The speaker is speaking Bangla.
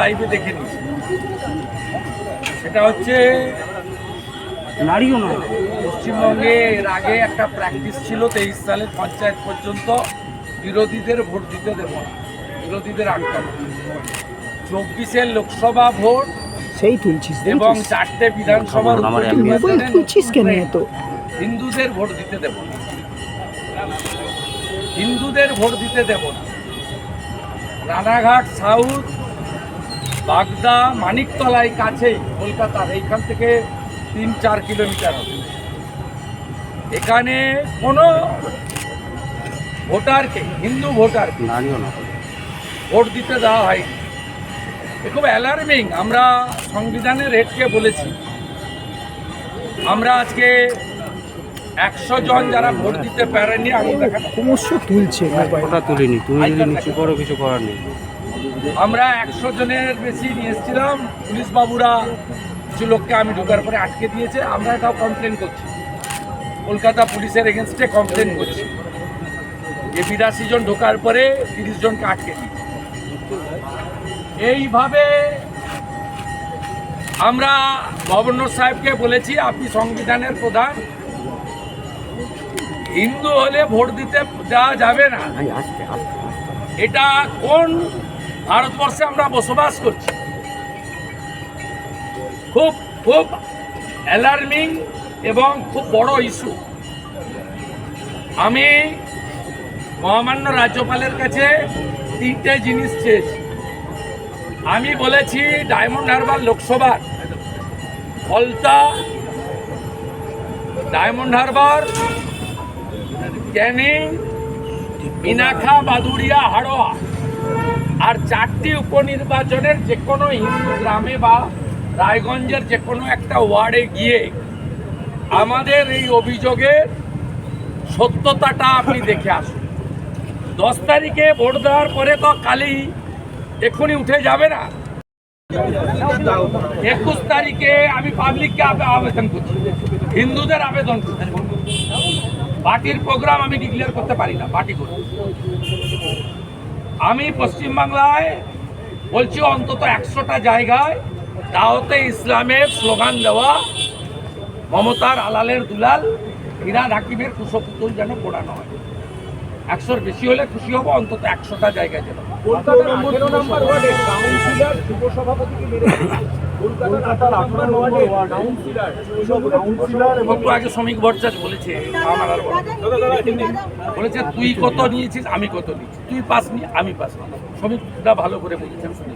লাইভে দেখে নিয়েছি সেটা হচ্ছে নারীও নয়। পশ্চিমবঙ্গে এর আগে একটা প্র্যাকটিস ছিল তেইশ সালের পঞ্চায়েত পর্যন্ত বিরোধীদের ভোট দিতে দেব না বিরোধীদের আটকানো। চব্বিশের লোকসভা ভোট সেই তুলছিস এবং চারটে তুলছিস কেন এত? হিন্দুদের ভোট দিতে দেব না। হিন্দুদের ভোট দিতে দেব না। রানাঘাট সাউথ বাগদা মানিকতলায় কাছেই কলকাতার এইখান থেকে তিন চার কিলোমিটার হবে। এখানে কোনো ভোটারকে হিন্দু ভোটারকে ভোট দিতে দেওয়া হয়নি। এ খুব অ্যালার্মিং আমরা সংবিধানের রেটকে বলেছি। আমরা আজকে একশো জন যারা ভোট দিতে পারেনি আমি দেখাতে ক্রমশ তুলছে ওটা তুলিনি তুমি যদি নিচু করো কিছু করার নেই। আমরা একশো জনের বেশি নিয়ে এসেছিলাম। পুলিশ বাবুরা কিছু লোককে আমি ঢোকার পরে আটকে দিয়েছে। আমরা এটাও কমপ্লেন করছি। কলকাতা পুলিশের এগেনস্টে কমপ্লেন করছি। যে বিরাশি জন ঢোকার পরে তিরিশ জনকে আটকে দিয়েছে। এইভাবে আমরা গভর্নর সাহেবকে বলেছি আপনি সংবিধানের প্রধান। হিন্দু হলে ভোট দিতে দেওয়া যাবে না। এটা কোন ভারতবর্ষে আমরা বসবাস করছি। খুব খুব অ্যালার্মিং এবং খুব বড় ইস্যু আমি মহামান্য রাজ্যপালের কাছে তিনটে জিনিস চেয়েছি। আমি বলেছি, ডায়মন্ড হারবার লোকসভার ফলতা ডায়মন্ড হারবার, ক্যানিং মিনাখা বাদুড়িয়া, হাড়োয়া। আর চারটি উপনির্বাচনের যে কোনো হিন্দু গ্রামে বা রায়গঞ্জের যে কোনো একটা ওয়ার্ডে গিয়ে আমাদের এই অভিযোগের সত্যতাটা আপনি দেখে আসুন। দশ তারিখে ভোট দেওয়ার পরে তো কালি এক্ষুনি উঠে যাবে না। একুশ তারিখে আমি পাবলিককে আবেদন করছি, হিন্দুদের আবেদন করছি। পার্টির প্রোগ্রাম আমি ডিক্লেয়ার করতে পারি না, পার্টি করে আমি পশ্চিমবাংলায় বলছি অন্তত একশোটা জায়গায় দাওতে ইসলামের স্লোগান দেওয়া মমতার আলালের দুলাল, ইরান হাকিমের কুশপুতুল যেন পোড়ানো হয়। একশোর বেশি হলে খুশি হব, অন্তত একশোটা জায়গায় যেন। নম্বর কাউন্সিলর কলকাতার আঠেরো নম্বর ওয়ার্ডে কাউন্সিলর কাউন্সিলর এবং আগে শ্রমিক ভট্টাচার্য বলেছে আমার আর বলেছে তুই কত নিয়েছিস আমি কত নিয়েছি। তুই পাস নি আমি পাস নি শ্রমিকরা ভালো করে বলেছেন শুনি